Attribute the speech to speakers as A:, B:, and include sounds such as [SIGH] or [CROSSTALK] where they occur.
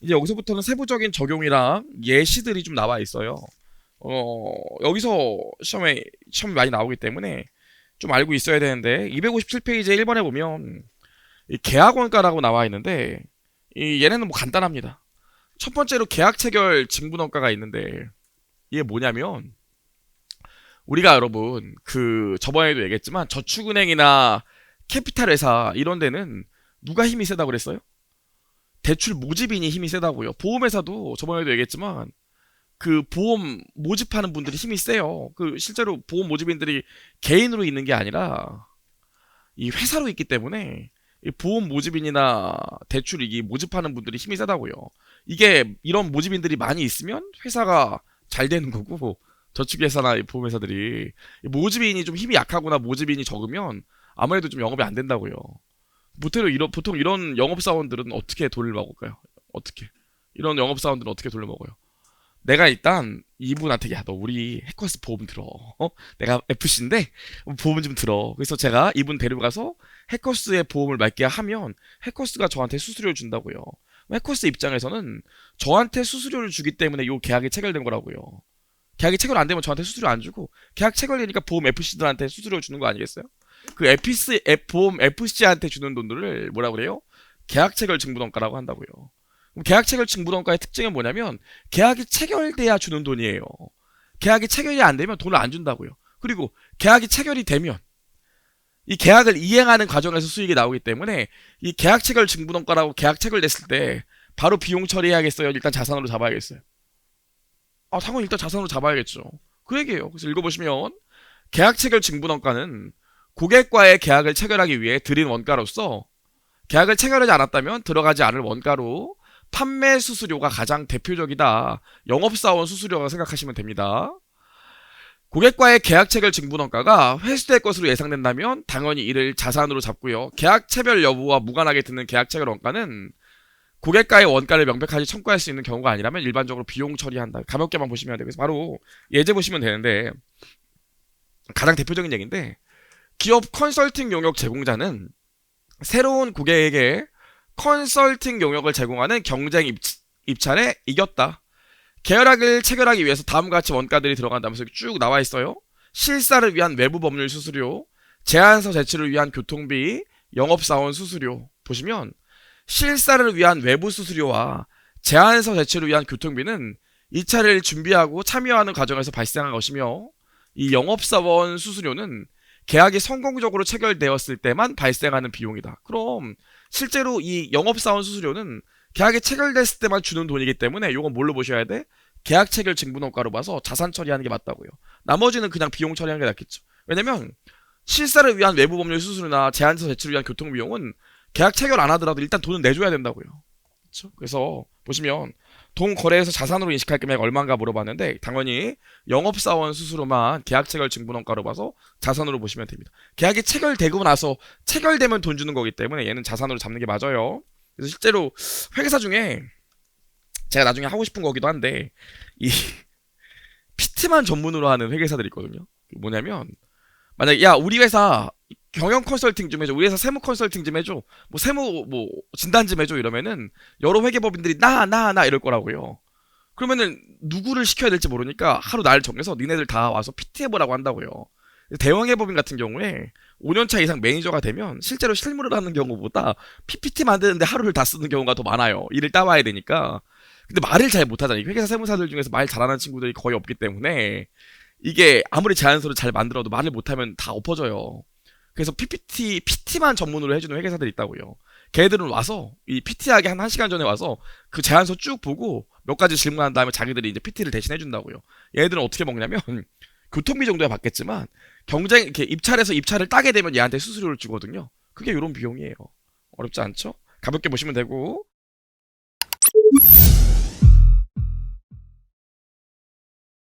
A: 이제 여기서부터는 세부적인 적용이랑 예시들이 좀 나와 있어요. 어, 여기서 시험에 시험이 많이 나오기 때문에 좀 알고 있어야 되는데 257페이지 1번에 보면 이 계약원가라고 나와 있는데 이 얘네는 뭐 간단합니다. 첫 번째로 계약 체결 징분원가가 있는데 이게 뭐냐면 우리가 여러분 그 저번에도 얘기했지만 저축은행이나 캐피탈 회사 이런 데는 누가 힘이 세다고 그랬어요? 대출 모집인이 힘이 세다고요. 보험회사도 저번에도 얘기했지만 그 보험 모집하는 분들이 힘이 세요. 그 실제로 보험 모집인들이 개인으로 있는 게 아니라 이 회사로 있기 때문에 이 보험 모집인이나 대출 이기 모집하는 분들이 힘이 세다고요. 이게 이런 모집인들이 많이 있으면 회사가 잘 되는 거고 저축회사나 이 보험회사들이 이 모집인이 좀 힘이 약하거나 모집인이 적으면 아무래도 좀 영업이 안 된다고요. 보통 이런 보통 이런 영업 사원들은 어떻게 돈을 먹을까요? 어떻게 이런 영업 사원들은 어떻게 돈을 먹어요? 내가 일단 이분한테 야 너 우리 해커스 보험 들어 어? 내가 FC인데 보험 좀 들어 그래서 제가 이분 데려가서 해커스의 보험을 맺게 하면 해커스가 저한테 수수료를 준다고요 해커스 입장에서는 저한테 수수료를 주기 때문에 요 계약이 체결된 거라고요 계약이 체결 안 되면 저한테 수수료 안 주고 계약 체결되니까 보험 FC들한테 수수료 주는 거 아니겠어요? 그 FC, 보험 FC한테 주는 돈들을 뭐라 그래요? 계약 체 결 증부원가라고 한다고요 그럼 계약 체결 징부원가의 특징은 뭐냐면 계약이 체결돼야 주는 돈이에요. 계약이 체결이 안 되면 돈을 안 준다고요. 그리고 계약이 체결이 되면 이 계약을 이행하는 과정에서 수익이 나오기 때문에 이 계약 체결 징부원가라고 계약 체결됐을 때 바로 비용 처리해야겠어요. 일단 자산으로 잡아야겠어요. 아, 당연히 일단 자산으로 잡아야겠죠. 그 얘기예요. 그래서 읽어보시면 계약 체결 징부원가는 고객과의 계약을 체결하기 위해 드린 원가로서 계약을 체결하지 않았다면 들어가지 않을 원가로 판매 수수료가 가장 대표적이다. 영업사원 수수료가 생각하시면 됩니다. 고객과의 계약 체결 징분원가가 회수될 것으로 예상된다면 당연히 이를 자산으로 잡고요. 계약 체결 여부와 무관하게 드는 계약 체결 원가는 고객과의 원가를 명백하게 청구할 수 있는 경우가 아니라면 일반적으로 비용 처리한다. 가볍게만 보시면. 그래서 바로 예제 보시면 되는데 가장 대표적인 얘기인데 기업 컨설팅 용역 제공자는 새로운 고객에게 컨설팅 용역을 제공하는 경쟁 입, 입찰에 이겼다. 계약을 체결하기 위해서 다음과 같이 원가들이 들어간다면서 쭉 나와 있어요. 실사를 위한 외부 법률 수수료, 제안서 제출을 위한 교통비, 영업사원 수수료 보시면 실사를 위한 외부 수수료와 제안서 제출을 위한 교통비는 이 차를 준비하고 참여하는 과정에서 발생한 것이며 이 영업사원 수수료는 계약이 성공적으로 체결되었을 때만 발생하는 비용이다. 그럼 실제로 이 영업사원 수수료는 계약이 체결됐을 때만 주는 돈이기 때문에 이건 뭘로 보셔야 돼? 계약 체결 징분원가로 봐서 자산 처리하는 게 맞다고요. 나머지는 그냥 비용 처리하는 게 낫겠죠. 왜냐면 실사를 위한 외부 법률 수수료나 제한서 제출을 위한 교통 비용은 계약 체결 안 하더라도 일단 돈은 내줘야 된다고요. 그렇죠? 그래서 보시면 돈 거래에서 자산으로 인식할 금액 얼마인가 물어봤는데 당연히 영업사원 수수료만 계약 체결 증분원가로 봐서 자산으로 보시면 됩니다. 계약이 체결되고 나서 체결되면 돈 주는 거기 때문에 얘는 자산으로 잡는 게 맞아요. 그래서 실제로 회계사 중에 제가 나중에 하고 싶은 거기도 한데 이 [LAUGHS] PT만 전문으로 하는 회계사들이 있거든요. 뭐냐면 만약에 야 우리 회사 경영 컨설팅 좀 해줘. 우리 회사 세무 컨설팅 좀 해줘. 뭐 세무 뭐 진단 좀 해줘 이러면은 여러 회계법인들이 나 나 나 이럴 거라고요. 그러면은 누구를 시켜야 될지 모르니까 하루 날 정해서 니네들 다 와서 PT 해보라고 한다고요. 대형 회법인 같은 경우에 5년차 이상 매니저가 되면 실제로 실무를 하는 경우보다 PPT 만드는데 하루를 다 쓰는 경우가 더 많아요. 일을 따와야 되니까. 근데 말을 잘 못하잖아요. 회계사 세무사들 중에서 말 잘하는 친구들이 거의 없기 때문에 이게 아무리 제안서를 잘 만들어도 말을 못하면 다 엎어져요. 그래서 PPT, PT만 전문으로 해주는 회계사들이 있다고요. 걔들은 와서 이 PT하기 한 1시간 전에 와서 그 제안서 쭉 보고 몇 가지 질문한 다음에 자기들이 이제 PT를 대신 해준다고요. 얘들은 어떻게 먹냐면 [LAUGHS] 교통비 정도야 받겠지만 경쟁 이렇게 입찰해서 입찰을 따게 되면 얘한테 수수료를 주거든요. 그게 이런 비용이에요. 어렵지 않죠? 가볍게 보시면 되고